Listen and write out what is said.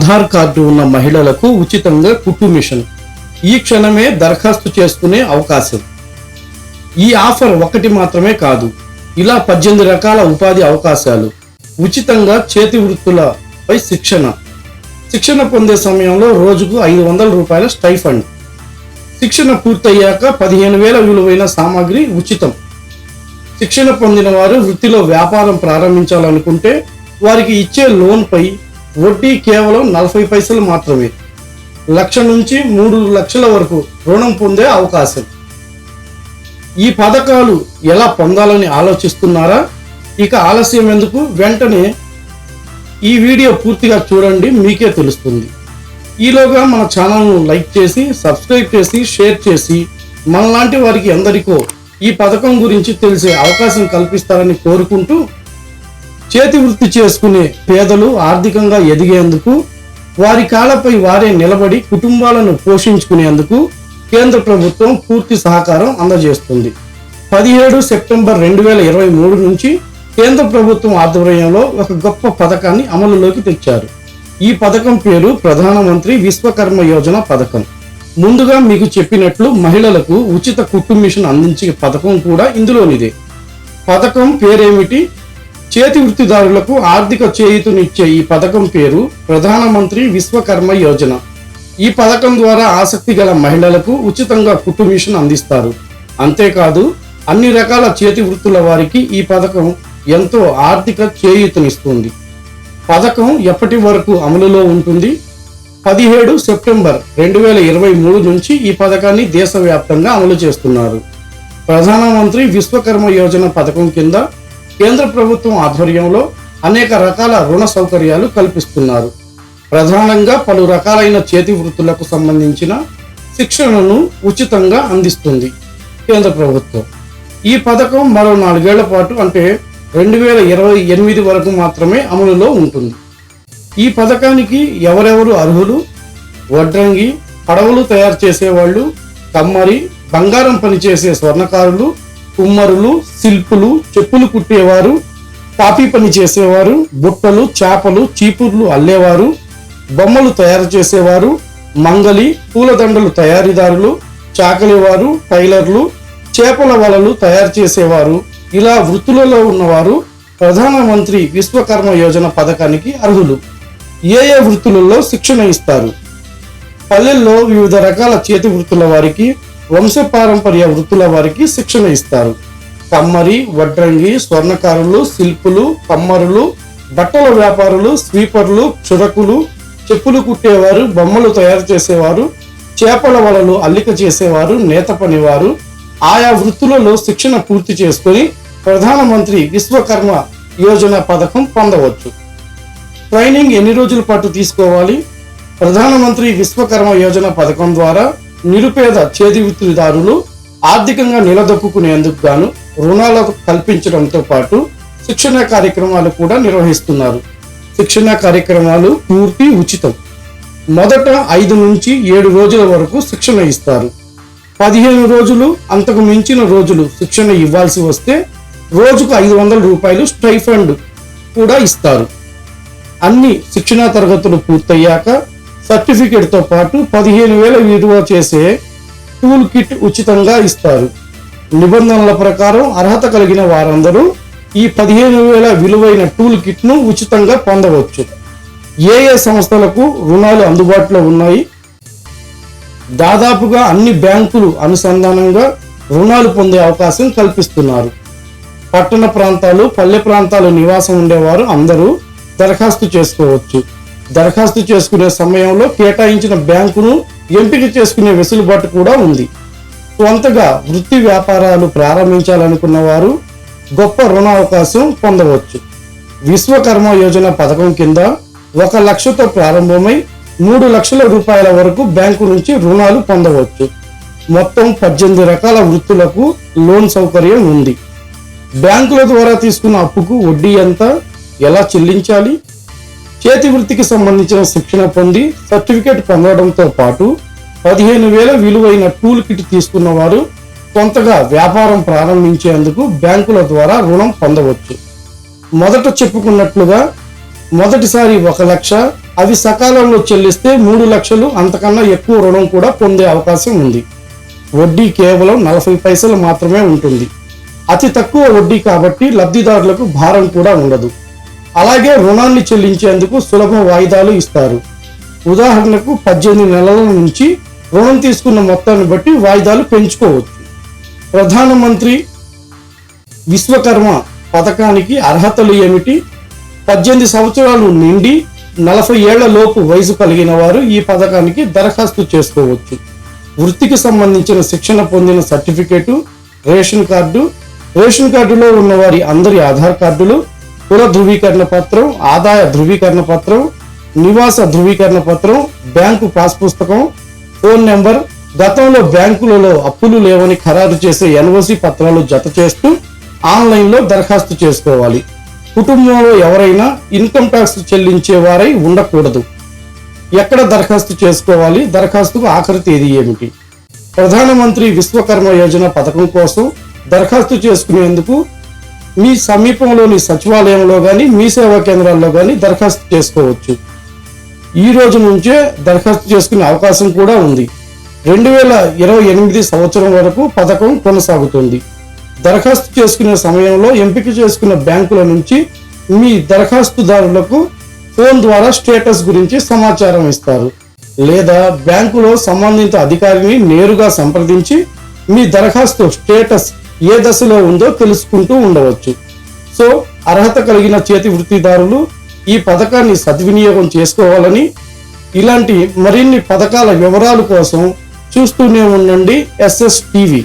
Aadhaar card ఉన్న మహిళలకు ఉచితంగా కుట్టు మిషన్. ఈ క్షణమే దరఖాస్తు చేసుకునే అవకాశం. ఈ ఆఫర్ ఒకటి మాత్రమే కాదు ఇలా పద్దెనిమిది రకాల ఉపాధి అవకాశాలు ఉచితంగా చేతి వృత్తులపై శిక్షణ. శిక్షణ పొందే సమయంలో రోజుకు ఐదు వందల రూపాయల స్టైఫండ్. శిక్షణ పూర్తయ్యాక పదిహేను వేల విలువైన సామాగ్రి ఉచితం. శిక్షణ పొందిన వారు వృత్తిలో వ్యాపారం ప్రారంభించాలనుకుంటే వారికి ఇచ్చే లోన్పై వడ్డీ కేవలం నలభై పైసలు మాత్రమే. లక్ష నుంచి మూడు లక్షల వరకు రుణం పొందే అవకాశం. ఈ పథకాలు ఎలా పొందాలని ఆలోచిస్తున్నారా? ఇక ఆలస్యం ఎందుకు? వెంటనే ఈ వీడియో పూర్తిగా చూడండి మీకే తెలుస్తుంది. ఈలోగా మన ఛానల్ను లైక్ చేసి సబ్స్క్రైబ్ చేసి షేర్ చేసి మనలాంటి వారికి ఎందరికో ఈ పథకం గురించి తెలిసే అవకాశం కల్పిస్తారని కోరుకుంటూ చేతి వృత్తి చేసుకునే పేదలు ఆర్థికంగా ఎదిగేందుకు వారి కాళ్ళపై వారే నిలబడి కుటుంబాలను పోషించుకునేందుకు కేంద్ర ప్రభుత్వం పూర్తి సహకారం అందజేస్తుంది. పదిహేడు సెప్టెంబర్ రెండు వేల ఇరవై మూడు నుంచి కేంద్ర ప్రభుత్వం ఆధ్వర్యంలో ఒక గొప్ప పథకాన్ని అమలులోకి తెచ్చారు. ఈ పథకం పేరు ప్రధానమంత్రి విశ్వకర్మ యోజన పథకం. ముందుగా మీకు చెప్పినట్లు మహిళలకు ఉచిత కుట్టు మిషన్ అందించే పథకం కూడా ఇందులోనిదే. పథకం పేరేమిటి? చేతి వృత్తిదారులకు ఆర్థిక చేయుతునిచ్చే ఈ పథకం పేరు ప్రధానమంత్రి విశ్వకర్మ యోజన. ఈ పథకం ద్వారా ఆసక్తి గల మహిళలకు ఉచితంగా కుట్టు మిషన్ అందిస్తారు. అంతేకాదు అన్ని రకాల చేతి వృత్తుల వారికి ఈ పథకం ఎంతో ఆర్థిక చేయూతనిస్తుంది. పథకం ఎప్పటి వరకు అమలులో ఉంటుంది? పదిహేడు సెప్టెంబర్ రెండు వేల ఇరవై మూడు నుంచి ఈ పథకాన్ని దేశవ్యాప్తంగా అమలు చేస్తున్నారు. ప్రధానమంత్రి విశ్వకర్మ యోజన పథకం కింద కేంద్ర ప్రభుత్వం ఆధ్వర్యంలో అనేక రకాల రుణ సౌకర్యాలు కల్పిస్తున్నారు. ప్రధానంగా పలు రకాలైన చేతి వృత్తులకు సంబంధించిన శిక్షణను ఉచితంగా అందిస్తుంది కేంద్ర ప్రభుత్వం. ఈ పథకం మరో నాలుగేళ్ళ పాటు అంటే రెండు వేల ఇరవై ఎనిమిది వరకు మాత్రమే అమలులో ఉంటుంది. ఈ పథకానికి ఎవరెవరు అర్హులు? వడ్రంగి పడవలు తయారు చేసేవాళ్ళు కమ్మరి బంగారం పనిచేసే స్వర్ణకారులు కుమ్మరులు శిల్పులు చెప్పులు కుట్టేవారు కాపీ పని చేసేవారు బుట్టలు చేపలు చీపుర్లు అల్లేవారు బొమ్మలు తయారు చేసేవారు మంగలి పూలదండలు తయారీదారులు చాకలివారు టైలర్లు చేపల వలలు తయారు చేసేవారు. ఇలా వృత్తులలో ఉన్నవారు ప్రధానమంత్రి విశ్వకర్మ యోజన పథకానికి అర్హులు. ఏ ఏ వృత్తులలో శిక్షణ ఇస్తారు? పల్లెల్లో వివిధ రకాల చేతి వృత్తుల వారికి వంశపారంపర్య వృత్తుల వారికి శిక్షణ ఇస్తారు. కమ్మరి వడ్రంగి స్వర్ణకారులు శిల్పులు కమ్మరులు బట్టల వ్యాపారులు స్వీపర్లు చురకులు చెప్పులు కుట్టేవారు బొమ్మలు తయారు చేసేవారు చేపల వలలు అల్లిక చేసేవారు నేత పనివారు. ఆయా వృత్తులలో శిక్షణ పూర్తి చేసుకొని ప్రధానమంత్రి విశ్వకర్మ యోజన పథకం పొందవచ్చు. ట్రైనింగ్ ఎన్ని రోజుల పాటు తీసుకోవాలి? ప్రధానమంత్రి విశ్వకర్మ యోజన పథకం ద్వారా నిరుపేద చేతి వృత్తిదారులు ఆర్థికంగా నిలదొక్కునేందుకు గాను రుణాలకు కల్పించడంతో పాటు శిక్షణ కార్యక్రమాలు కూడా నిర్వహిస్తున్నారు. శిక్షణ కార్యక్రమాలు పూర్తి ఉచితం. మొదట ఐదు నుంచి ఏడు రోజుల వరకు శిక్షణ ఇస్తారు. పదిహేను రోజులు అంతకు మించిన రోజులు శిక్షణ ఇవ్వాల్సి వస్తే రోజుకు ఐదు వందల రూపాయలు స్టైఫండ్ కూడా ఇస్తారు. అన్ని శిక్షణా తరగతులు పూర్తయ్యాక సర్టిఫికేట్తో పాటు పదిహేను వేల విలువ చేసే టూల్ కిట్ ఉచితంగా ఇస్తారు. నిబంధనల ప్రకారం అర్హత కలిగిన వారందరూ ఈ పదిహేను వేల విలువైన టూల్ కిట్ను ఉచితంగా పొందవచ్చు. ఏ ఏ సంస్థలకు రుణాలు అందుబాటులో ఉన్నాయి? దాదాపుగా అన్ని బ్యాంకులు అనుసంధానంగా రుణాలు పొందే అవకాశం కల్పిస్తున్నారు. పట్టణ ప్రాంతాలు పల్లె ప్రాంతాలు నివాసం ఉండేవారు అందరూ దరఖాస్తు చేసుకోవచ్చు. దరఖాస్తు చేసుకునే సమయంలో కేటాయించిన బ్యాంకును ఎంపిక చేసుకునే వెసులుబాటు కూడా ఉంది. స్వంతగా వృత్తి వ్యాపారాలు ప్రారంభించాలనుకున్న వారు గొప్ప రుణ అవకాశం పొందవచ్చు. విశ్వకర్మ యోజన పథకం కింద ఒక లక్షతో ప్రారంభమై మూడు లక్షల రూపాయల వరకు బ్యాంకు నుంచి రుణాలు పొందవచ్చు. మొత్తం పద్దెనిమిది రకాల వృత్తులకు లోన్ సౌకర్యం ఉంది. బ్యాంకుల ద్వారా తీసుకున్న అప్పుకు వడ్డీ ఎంత ఎలా చెల్లించాలి చేతి వృత్తికి సంబంధించిన శిక్షణ పొంది సర్టిఫికేట్ పొందడంతో పాటు పదిహేను వేల విలువైన టూల్ కిట్ తీసుకున్న వారు కొంతగా వ్యాపారం ప్రారంభించేందుకు బ్యాంకుల ద్వారా రుణం పొందవచ్చు. మొదట చెప్పుకున్నట్లుగా మొదటిసారి ఒక లక్ష అవి సకాలంలో చెల్లిస్తే మూడు లక్షలు అంతకన్నా ఎక్కువ రుణం కూడా పొందే అవకాశం ఉంది. వడ్డీ కేవలం నలభై పైసలు మాత్రమే ఉంటుంది. అతి తక్కువ వడ్డీ కాబట్టి లబ్ధిదారులకు భారం కూడా ఉండదు. అలాగే రుణాన్ని చెల్లించేందుకు సులభ వాయిదాలు ఇస్తారు. ఉదాహరణకు పద్దెనిమిది నెలల నుంచి రుణం తీసుకున్న మొత్తాన్ని బట్టి వాయిదాలు పెంచుకోవచ్చు. ప్రధానమంత్రి విశ్వకర్మ పథకానికి అర్హతలు ఏమిటి? పద్దెనిమిది సంవత్సరాలు నిండి నలభై ఏళ్ళ లోపు వయసు కలిగిన వారు ఈ పథకానికి దరఖాస్తు చేసుకోవచ్చు. వృత్తికి సంబంధించిన శిక్షణ పొందిన సర్టిఫికేటు రేషన్ కార్డు రేషన్ కార్డులో ఉన్నవారి అందరి ఆధార్ కార్డులు కుల ధృవీకరణ పత్రం ఆదాయ ధృవీకరణ పత్రం నివాస ధృవీకరణ పత్రం బ్యాంకు పాస్ పుస్తకం ఫోన్ నెంబర్ గతంలో బ్యాంకులలో అప్పులు లేవని ఖరారు చేసే ఎన్ఓసి పత్రాలు జత చేస్తూ ఆన్లైన్లో దరఖాస్తు చేసుకోవాలి. కుటుంబంలో ఎవరైనా ఇన్కమ్ ట్యాక్స్ చెల్లించే వారై ఉండకూడదు. ఎక్కడ దరఖాస్తు చేసుకోవాలి? దరఖాస్తుకు ఆఖరి తేదీ ఏమిటి? ప్రధానమంత్రి విశ్వకర్మ యోజన పథకం కోసం దరఖాస్తు చేసుకునేందుకు మీ సమీపంలోని సచివాలయంలో కానీ మీ సేవా కేంద్రాల్లో కానీ దరఖాస్తు చేసుకోవచ్చు. ఈ రోజు నుంచే దరఖాస్తు చేసుకునే అవకాశం కూడా ఉంది. రెండు వేల ఇరవై ఎనిమిది సంవత్సరం వరకు పథకం కొనసాగుతుంది. దరఖాస్తు చేసుకునే సమయంలో ఎంపిక చేసుకున్న బ్యాంకుల నుంచి మీ దరఖాస్తుదారులకు ఫోన్ ద్వారా స్టేటస్ గురించి సమాచారం ఇస్తారు. లేదా బ్యాంకులో సంబంధిత అధికారిని నేరుగా సంప్రదించి మీ దరఖాస్తు స్టేటస్ ఏ దశలో ఉందో తెలుసుకుంటూ ఉండవచ్చు. సో అర్హత కలిగిన చేతి వృత్తిదారులు ఈ పథకాన్ని సద్వినియోగం చేసుకోవాలని ఇలాంటి మరిన్ని పథకాల వివరాల కోసం చూస్తూనే ఉండండి ఎస్ఎస్ టీవీ.